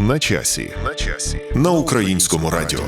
На часі. На часі. На українському радіо.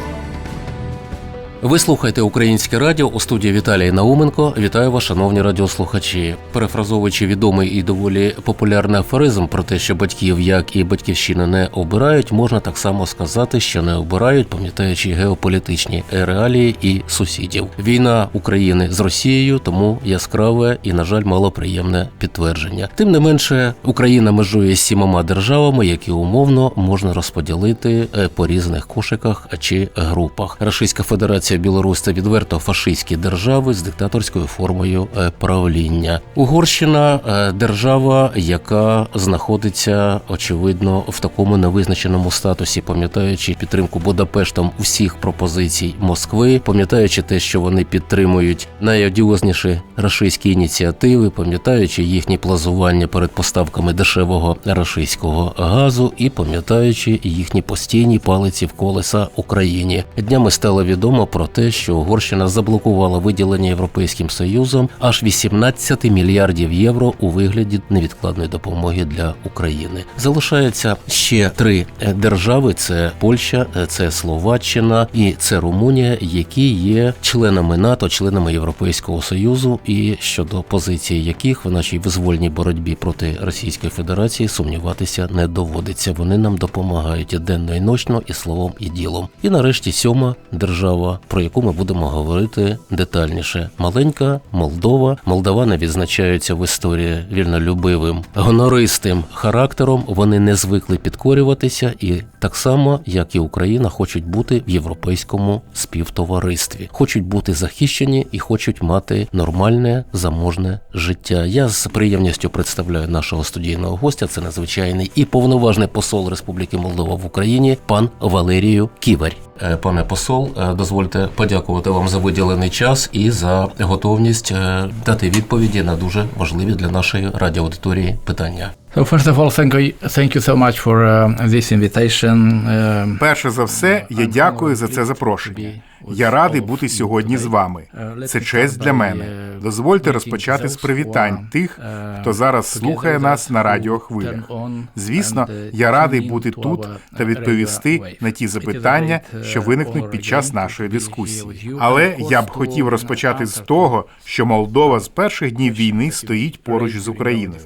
Ви слухаєте українське радіо у студії Віталій Науменко. Вітаю вас, шановні радіослухачі. Перефразовуючи відомий і доволі популярний афоризм про те, що батьків, як і батьківщина не обирають, можна так само сказати, що не обирають, пам'ятаючи геополітичні реалії і сусідів. Війна України з Росією, тому яскраве і, на жаль, малоприємне підтвердження. Тим не менше, Україна межує з сімома державами, які умовно можна розподілити е, по різних кошиках чи групах. Російська Федерація Білорусь це відверто фашистські держави з диктаторською формою е, правління. Угорщина е, держава, яка знаходиться очевидно в такому невизначеному статусі, пам'ятаючи підтримку Будапештом всіх пропозицій Москви, пам'ятаючи те, що вони підтримують найодіозніші рашистські ініціативи, пам'ятаючи їхні плазування перед поставками дешевого рашистського газу, і пам'ятаючи їхні постійні палиці в колеса Україні. Днями стало відомо про те, що Угорщина заблокувала виділення Європейським Союзом аж 18 мільярдів євро у вигляді невідкладної допомоги для України. Залишається ще три е, держави: це Польща, е, це Словаччина і це Румунія, які є членами НАТО, членами Європейського Союзу, і щодо позиції яких в нашій визвольній боротьбі проти Російської Федерації сумніватися не доводиться. Вони нам допомагають денно і ночно, і словом, і ділом. І нарешті сьома держава, про яку ми будемо говорити детальніше. Маленька Молдова. Молдавани відзначаються в історії вільнолюбивим, гонористим характером. Вони не звикли підкорюватися, і так само, як і Україна, хочуть бути в європейському співтоваристві, хочуть бути захищені і хочуть мати нормальне заможне життя. Я з приємністю представляю нашого студійного гостя. Це надзвичайний і повноважний посол Республіки Молдова в Україні, пан Валерію Ківарь. Е, Пане посол, е, дозвольте подякувати вам за виділений час і за готовність е, дати відповіді на дуже важливі для нашої радіоаудиторії питання. So first of all, thank you, thank you so much for uh, this invitation. Uh, Перше за все, я дякую за це запрошення. Я радий бути сьогодні з вами. Це честь для мене. Дозвольте розпочати з привітань тих, хто зараз слухає нас на радіохвилях. Звісно, я радий бути тут та відповісти на ті запитання, що виникнуть під час нашої дискусії. Але я б хотів розпочати з того, що Молдова з перших днів війни стоїть поруч з Україною.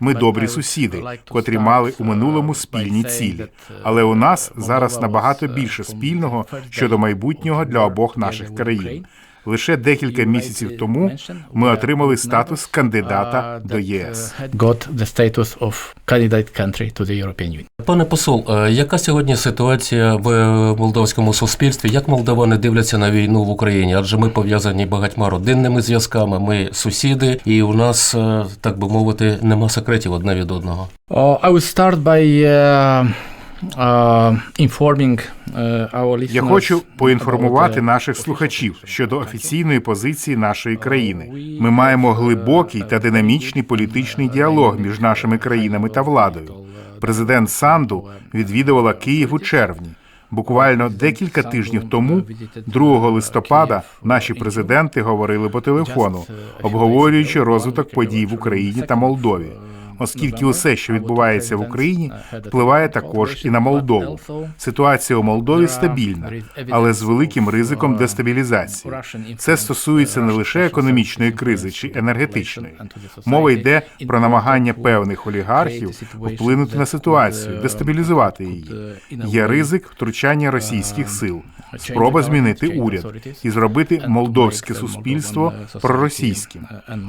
Ми добрі сусіди, котрі мали у минулому спільні цілі. Але у нас зараз набагато більше спільного щодо майбутнього для обох наших країн. Лише декілька місяців тому ми отримали статус кандидата до ЄС. got the status of candidate country to the European Union. Пане посол, е, яка сьогодні ситуація в молдовському суспільстві? Як молдавани дивляться на війну в Україні? Адже ми пов'язані багатьма родинними зв'язками, ми сусіди, і у нас, е, так би мовити, нема секретів одне від одного. Uh, I will start by uh, uh, uh, listeners. Я хочу поінформувати uh, наших слухачів щодо офіційної позиції нашої країни. Ми маємо глибокий та динамічний політичний діалог між нашими країнами та владою. Президент Санду відвідувала Київ у червні. Буквально декілька тижнів тому, 2 листопада, наші президенти говорили по телефону, обговорюючи розвиток подій в Україні та Молдові. Оскільки усе, що відбувається в Україні, впливає також і на Молдову. Ситуація у Молдові стабільна, але з великим ризиком дестабілізації. Це стосується не лише економічної кризи чи енергетичної. Мова йде про намагання певних олігархів вплинути на ситуацію, дестабілізувати її. Є ризик втручання російських сил, спроба змінити уряд і зробити молдовське суспільство проросійським.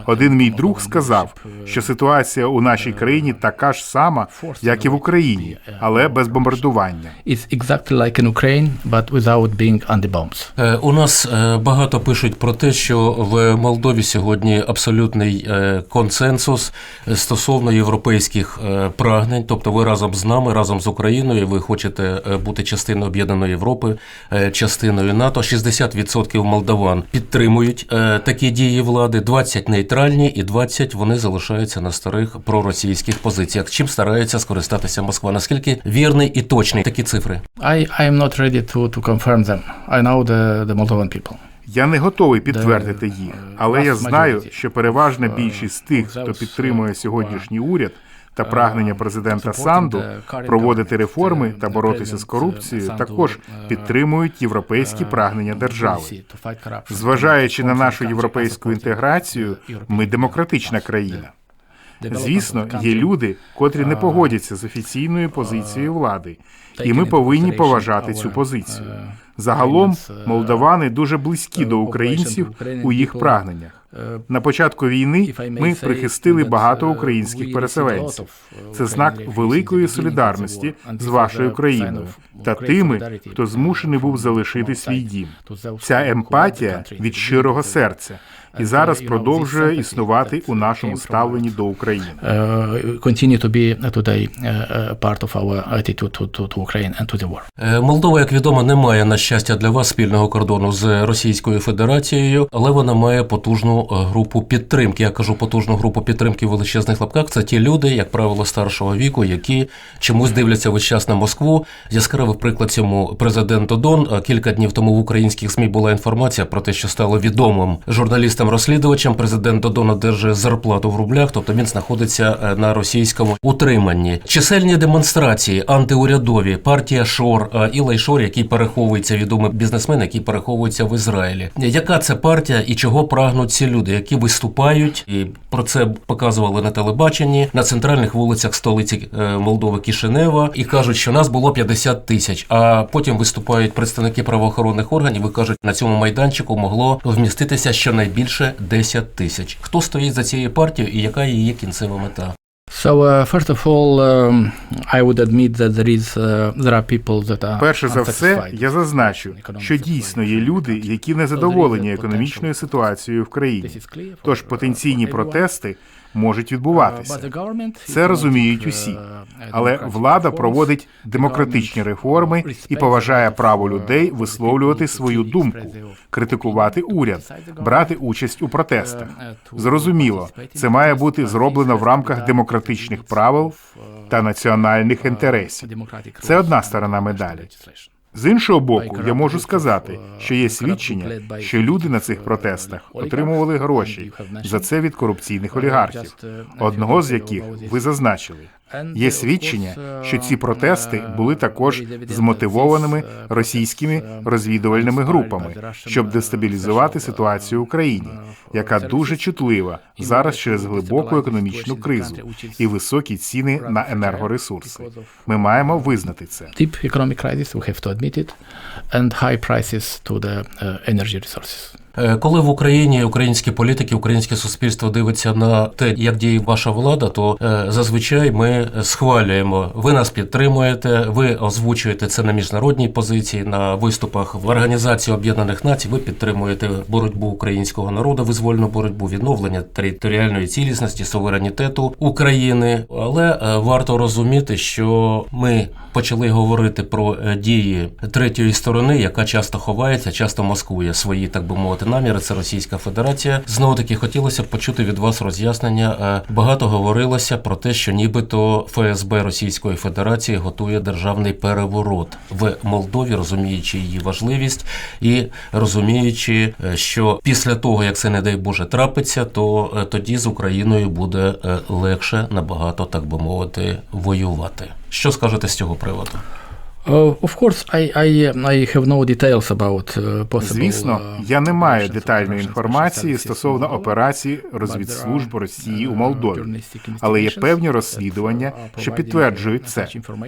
Один мій друг сказав, що ситуація у нашій країні така ж сама, як і в Україні, але без бомбардування. It's exactly like in Ukraine, but without being under bombs. Е, У нас е, багато пишуть про те, що в Молдові сьогодні абсолютний е, консенсус стосовно європейських прагнень. Тобто, ви разом з нами, разом з Україною, ви хочете бути частиною об'єднаної Європи, частиною НАТО. 60% молдаван підтримують е, такі дії влади, 20 нейтральні і 20 вони залишаються на старих проросійських позиціях. Чим старається скористатися Москва? Наскільки вірний і точний такі цифри? I, I am not ready to, to confirm them. I know the, the Moldovan people. Я не готовий підтвердити їх, але я знаю, що переважна більшість тих, хто підтримує сьогоднішній уряд, та прагнення президента Санду проводити реформи та боротися з корупцією також підтримують європейські прагнення держави. Зважаючи на нашу європейську інтеграцію, ми демократична країна. Звісно, є люди, котрі не погодяться з офіційною позицією влади, і ми повинні поважати цю позицію. Загалом, молдавани дуже близькі до українців у їх прагненнях. На початку війни ми прихистили багато українських переселенців. Це знак великої солідарності з вашою країною та тими, хто змушений був залишити свій дім. Ця емпатія від щирого серця і зараз продовжує існувати у нашому ставленні до України. Е, Молдова, як відомо, не має на щастя для вас спільного кордону з Російською Федерацією, але вона має потужну е, групу підтримки. Я кажу потужну групу підтримки в величезних лапках. Це ті люди, як правило, старшого віку, які чомусь дивляться весь час на Москву. Яскравий приклад цьому президент Додон. Е, Кілька днів тому в українських змі була інформація про те, що стало відомим журналістам-розслідувачам. Президент Додон одержує зарплату в рублях, тобто він знаходиться е, на російському утриманні. Чисельні демонстрації антиурядові, партія Шор, Ілай Шор, який переховується, відомий бізнесмен, який переховується в Ізраїлі. Яка це партія і чого прагнуть ці люди, які виступають, і про це показували на телебаченні на центральних вулицях столиці е, Молдови Кишинева і кажуть, що нас було 50 тисяч. А потім виступають представники правоохоронних органів і кажуть, на цьому майданчику могло вміститися щонайбільше 10 тисяч. Хто стоїть за цією партією і яка її кінцева мета? So uh, first of all, um, I would admit that there is uh, there are people that are Перше за все, я зазначу, що дійсно є люди, які не задоволені економічною ситуацією в країні. Тож uh, потенційні протести можуть Uh, відбуватися. Це розуміють усі. uh, Але влада проводить демократичні реформи і поважає право людей висловлювати свою думку, критикувати уряд, брати участь у протестах. Зрозуміло, це має бути зроблено в рамках демократичних правил та національних інтересів. Це одна сторона медалі. З іншого боку, я можу сказати, що є свідчення, що люди на цих протестах отримували гроші за це від корупційних олігархів, одного з яких ви зазначили. Є свідчення, що ці протести були також змотивованими російськими розвідувальними групами, щоб дестабілізувати ситуацію в Україні, яка дуже чутлива зараз через глибоку економічну кризу і високі ціни на енергоресурси. Ми маємо визнати це. Deep economic crisis, we have to admit it, and high prices to the uh, energy resources. Е, Коли в Україні українські політики, українське суспільство дивиться на те, як діє ваша влада, то е, зазвичай ми схвалюємо. Ви нас підтримуєте, ви озвучуєте це на міжнародній позиції, на виступах в Організації Об'єднаних Націй. Ви підтримуєте боротьбу українського народу, визвольну боротьбу, відновлення територіальної цілісності, суверенітету України. Але е, варто розуміти, що ми почали говорити про дії третьої сторони, яка часто ховається, часто маскує свої, так би мовити, наміри. Це Російська Федерація. Знову таки хотілося б почути від вас роз'яснення. Е, Багато говорилося про те, що нібито ФСБ Російської Федерації готує державний переворот в Молдові, розуміючи її важливість і розуміючи, е, що після того, як це не дай Боже трапиться, то е, тоді з Україною буде легше набагато, так би мовити, воювати. Що скажете з цього приводу? Uh, of course, I, I, I have no details about uh, possible, Звісно, uh, я не маю детальної інформації стосовно операцій розвідслужб Росії у uh, Молдові. Але є певні розслідування, uh, що підтверджують uh, це.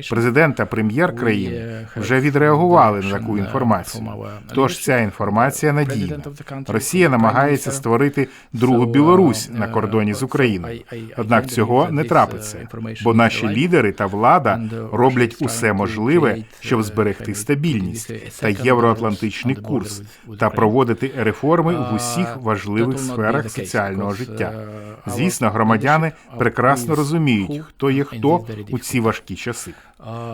Президент та прем'єр країни вже відреагували на таку інформацію. Тож ця інформація надійна. Росія намагається створити другу Білорусь на кордоні з Україною. Однак цього не трапиться, бо наші лідери та влада роблять усе можливе, щоб зберегти стабільність та євроатлантичний курс та проводити реформи в усіх важливих сферах соціального життя. Звісно, громадяни прекрасно розуміють, хто є хто у ці важкі часи.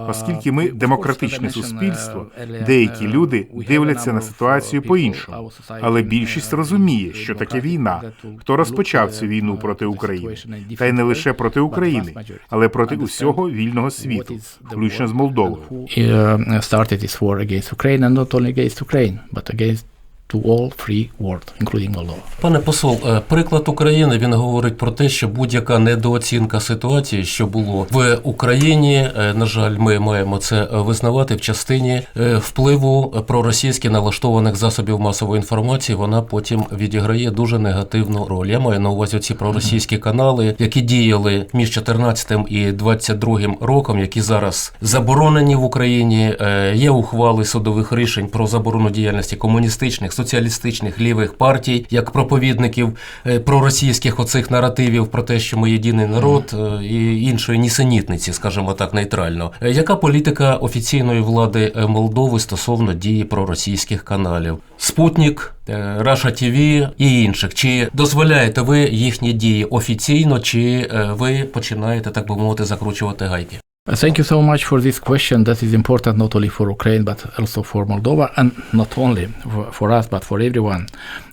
Оскільки ми демократичне суспільство, деякі люди дивляться на ситуацію по-іншому, але більшість розуміє, що таке війна, хто розпочав цю війну проти України, та й не лише проти України, але проти усього вільного світу, включно з Молдовою. Uh, started this war against Ukraine and not only against Ukraine, but against to all free world, including Moldova. Пане посол, е, приклад України він говорить про те, що будь-яка недооцінка ситуації, що було в Україні, е, на жаль, ми маємо це визнавати в частині е, впливу проросійськи налаштованих засобів масової інформації. Вона потім відіграє дуже негативну роль. Я маю на увазі ці проросійські канали, які діяли між 14 і 22 роком, які зараз заборонені в Україні. Є ухвали судових рішень про заборону діяльності комуністичних, соціалістичних лівих партій, як проповідників е, проросійських оцих наративів про те, що ми єдиний народ е, і іншої нісенітниці, скажімо так, нейтрально. Е, Яка політика офіційної влади Молдови стосовно дії проросійських каналів? Спутник, Раша ТВ і інших. Чи дозволяєте ви їхні дії офіційно, чи ви починаєте, так би мовити, закручувати гайки? Uh, Thank you so much for this question. That is important not only for Ukraine but also for Moldova, and not only for, for us but for everyone.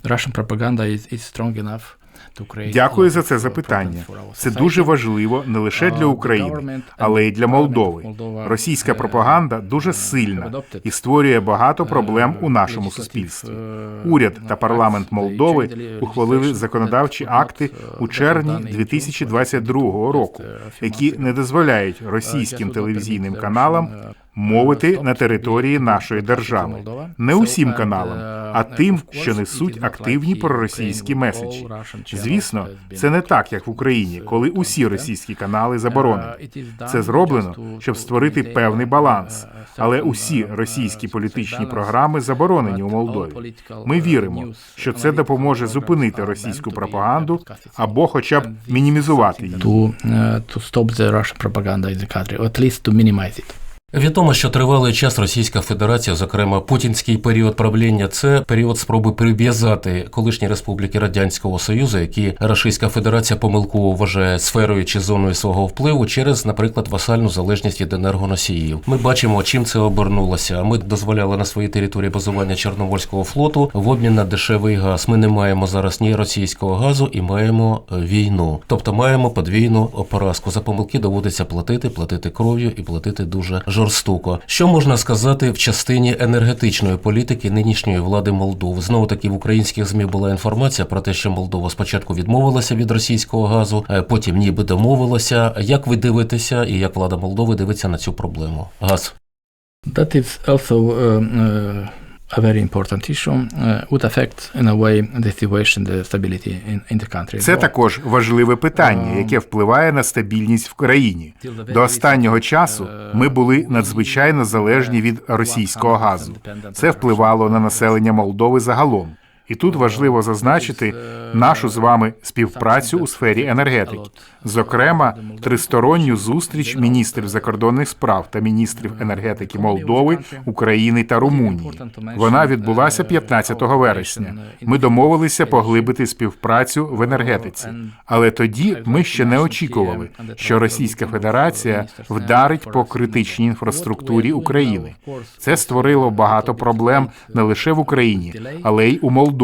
Russian propaganda is, is strong enough. Дякую за це uh, запитання. Це дуже важливо не лише для Uh, України, але й для Молдови. Російська uh, пропаганда дуже сильна і створює багато проблем у нашому суспільстві. Уряд та парламент Молдови ухвалили законодавчі акти у червні 2022 року, які не дозволяють російським телевізійним каналам мовити на території нашої держави. Не усім каналам, а тим, що несуть активні проросійські меседжі. Звісно, це не так, як в Україні, коли усі російські канали заборонені. Це зроблено, щоб створити певний баланс. Але усі російські політичні програми заборонені у Молдові. Ми віримо, що це допоможе зупинити російську пропаганду або, хоча б мінімізувати її. to uh, to stop the Russian propaganda in the country, or at least to minimize it. Відомо, що тривалий час Російська Федерація, зокрема путінський період правління, це період спроби прив'язати колишні республіки Радянського Союзу, які Російська Федерація помилково вважає сферою чи зоною свого впливу через, наприклад, васальну залежність від енергоносіїв. Ми бачимо, чим це обернулося. Ми дозволяли на своїй території базування Чорноморського флоту в обмін на дешевий газ. Ми не маємо зараз ні російського газу і маємо е, війну. Тобто маємо подвійну поразку. За помилки доводиться платити, платити кров'ю і платити дуже жорстоко. Що можна сказати в частині енергетичної політики нинішньої влади Молдови? Знову таки в українських змі була інформація про те, що Молдова спочатку відмовилася від російського газу, е, потім ніби домовилася. Як ви дивитеся, і як влада Молдови дивиться на цю проблему? Газ. That is also uh, uh, a very important issue. Uh, would affect in a way the situation, the stability in, in the country. Це також важливе питання, яке впливає на стабільність в країні. До останнього часу ми були надзвичайно залежні від російського газу. Це впливало на населення Молдови загалом. І тут важливо зазначити нашу з вами співпрацю у сфері енергетики, зокрема, тристоронню зустріч міністрів закордонних справ та міністрів енергетики Молдови, України та Румунії. Вона відбулася 15 вересня. Ми домовилися поглибити співпрацю в енергетиці, але тоді ми ще не очікували, що Російська Федерація вдарить по критичній інфраструктурі України. Це створило багато проблем не лише в Україні, але й у Молдові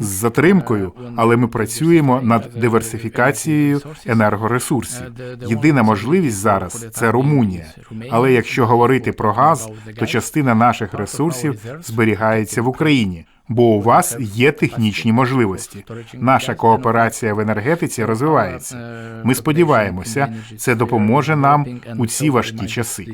з затримкою. Але ми працюємо над диверсифікацією енергоресурсів. Єдина можливість зараз це Румунія. Але якщо говорити про газ, то частина наших ресурсів зберігається в Україні. Бо у вас є технічні можливості. Наша кооперація в енергетиці розвивається. Ми сподіваємося, це допоможе нам у ці важкі часи.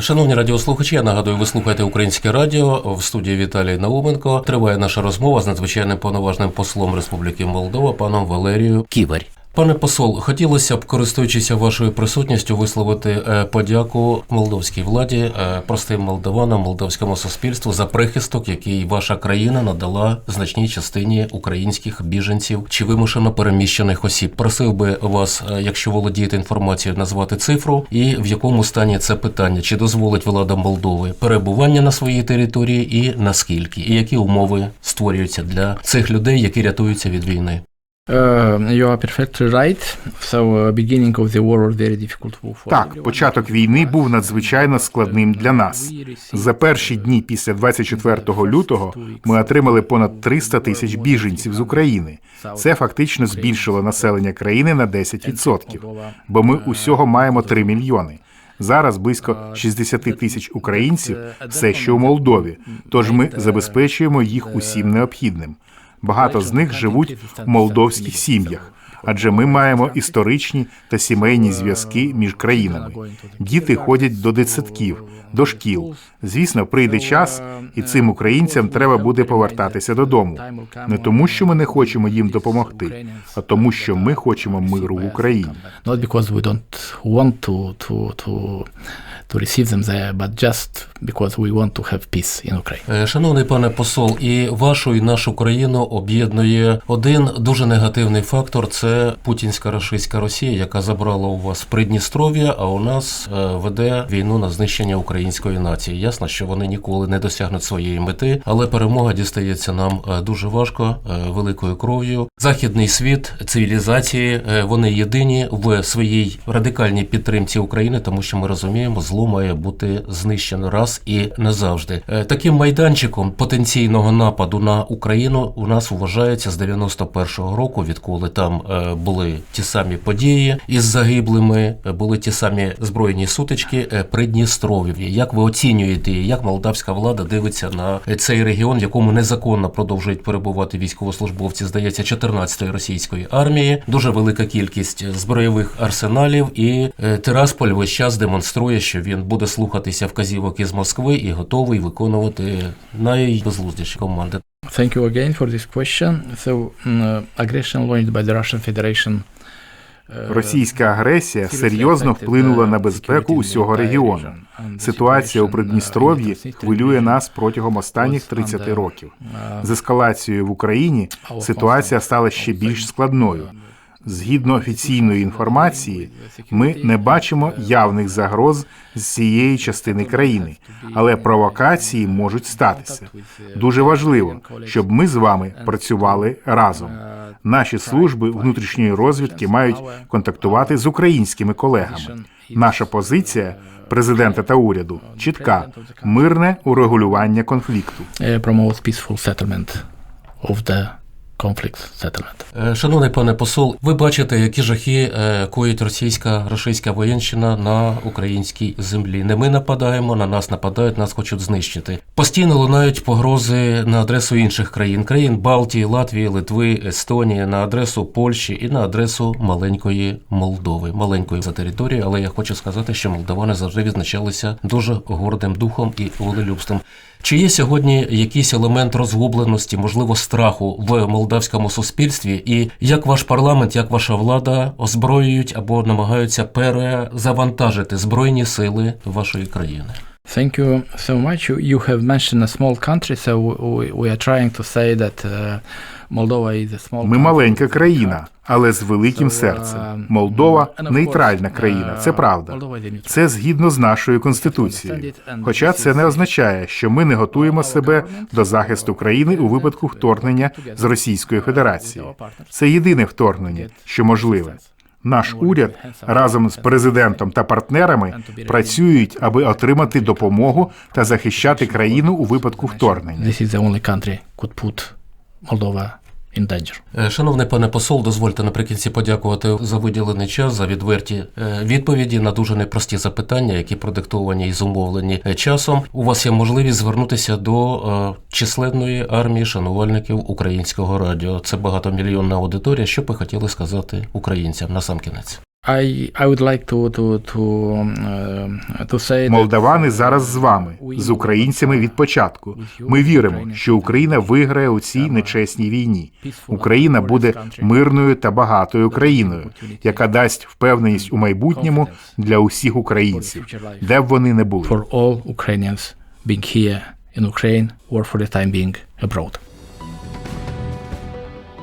Шановні радіослухачі, я нагадую, ви слухаєте українське радіо в студії Віталій Науменко. Триває наша розмова з надзвичайним повноважним послом Республіки Молдова паном Валерією Ківарь. Пане посол, хотілося б, користуючись вашою присутністю, висловити е, подяку молдовській владі, е, простим молдаванам, молдовському суспільству за прихисток, який ваша країна надала значній частині українських біженців чи вимушено переміщених осіб. Просив би вас, е, якщо володієте інформацією, назвати цифру і в якому стані це питання, чи дозволить влада Молдови перебування на своїй території і наскільки, і які умови створюються для цих людей, які рятуються від війни. Uh, you are perfectly right. So, uh, beginning of the war was very difficult for for Так, початок війни був надзвичайно складним для нас. За перші дні після 24 лютого ми отримали понад 300 тисяч біженців з України. Це фактично збільшило населення країни на 10%, бо ми усього маємо 3 мільйони. Зараз близько 60 тисяч українців все ще у Молдові. Тож ми забезпечуємо їх усім необхідним. Багато з них живуть в молдовських сім'ях. Адже ми маємо історичні та сімейні зв'язки між країнами. Діти ходять до дитсадків, до шкіл. Звісно, прийде час, і цим українцям треба буде повертатися додому. Не тому, що ми не хочемо їм допомогти, а тому, що ми хочемо миру в Україні. Not because we don't want to to to to receive them there, but just because we want to have peace in Ukraine. Е, Шановний пане посол, і вашу і нашу країну об'єднує один дуже негативний фактор це путінська рашистська Росія, яка забрала у вас Придністров'я, а у нас е, веде війну на знищення української нації. Ясно, що вони ніколи не досягнуть своєї мети, але перемога дістається нам е, дуже важко, великою кров'ю. Західний світ, цивілізації, вони єдині в своїй радикальній підтримці України, тому що ми розуміємо, зло має бути знищено раз і назавжди. Е, Таким майданчиком потенційного нападу на Україну у нас вважається з 91-го року, відколи там е, були ті самі події із загиблими, е, були ті самі збройні сутички Придністров'я. Як ви оцінюєте, як молдавська влада дивиться на цей регіон, в якому незаконно продовжують перебувати військовослужбовці, здається, 14-ї російської армії, дуже велика кількість збройових арсеналів, і Тирасполь весь час демонструє, що він буде слухатися вказівок із Москви і готовий виконувати найбезглуздіші команди. Thank you again for this question. So, aggression launched by the Russian Federation. uh, Російська агресія серйозно вплинула на безпеку усього регіону. Ситуація у Придністров'ї хвилює нас протягом останніх 30 років. З ескалацією в Україні ситуація стала ще більш складною. Згідно офіційної інформації, ми не бачимо явних загроз з цієї частини країни, але провокації можуть статися. Дуже важливо, щоб ми з вами працювали разом. Наші служби внутрішньої розвідки мають контактувати з українськими колегами. Наша позиція президента та уряду чітка: мирне урегулювання конфлікту. promote peaceful settlement of the conflict settlement. Е, Шановний пане посол, ви бачите, які жахи е, коїть російська рашистська воєнщина на українській землі. Не ми нападаємо, на нас нападають, нас хочуть знищити. Постійно лунають погрози на адресу інших країн, країн Балтії, Латвії, Литви, Естонії, на адресу Польщі і на адресу маленької Молдови, маленької за територією. Але я хочу сказати, що молдавани завжди відзначалися дуже гордим духом і волелюбством. Чи є сьогодні якийсь елемент розгубленості, можливо, страху в молдавському суспільстві? І як ваш парламент, як ваша влада озброюють або намагаються перезавантажити збройні сили вашої країни? Thank you so much. You, you have mentioned a small country, so we, we are trying to say that uh, Moldova is a small Ми маленька країна, але з великим серцем. Молдова нейтральна країна. Це правда. Це згідно з нашою конституцією. Хоча це не означає, що ми не готуємо себе до захисту країни у випадку вторгнення з Російської Федерації. Це єдине вторгнення, що можливе. Наш уряд разом з президентом та партнерами працюють, аби отримати допомогу та захищати країну у випадку вторгнення. This is the in. Е, Шановний пане посол, дозвольте наприкінці подякувати за виділений час, за відверті е, відповіді на дуже непрості запитання, які продиктовані і зумовлені е, часом. У вас є можливість звернутися до численної армії шанувальників українського радіо. Це багатомільйонна аудиторія. Що б ви хотіли сказати українцям на сам кінець? I, I would like to, to, to, uh, to say that Молдавани зараз з вами, з українцями від початку. Ми віримо, що Україна виграє у цій нечесній війні. Україна буде мирною та багатою країною, яка дасть впевненість у майбутньому для усіх українців, де б вони не були. for all Ukrainians being here in Ukraine or for the time being abroad.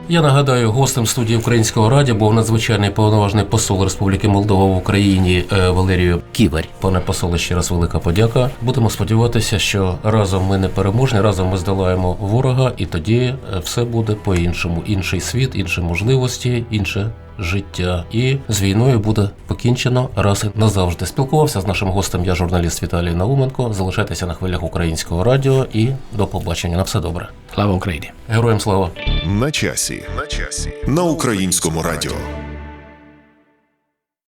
Я нагадаю, гостем студії Українського радіо був надзвичайний повноважний посол Республіки Молдова в Україні е, Валерію Ківарь. Пане посоле, ще раз велика подяка. Будемо сподіватися, що разом ми не переможні, разом ми здолаємо ворога, і тоді е, все буде по-іншому. Інший світ, інші можливості, інше життя. І з війною буде покінчено раз і назавжди. Спілкувався з нашим гостем. Я журналіст Віталій Науменко. Залишайтеся на хвилях українського радіо і до побачення. На все добре. Слава Україні! Героям слава! На часі. На часі. На українському радіо.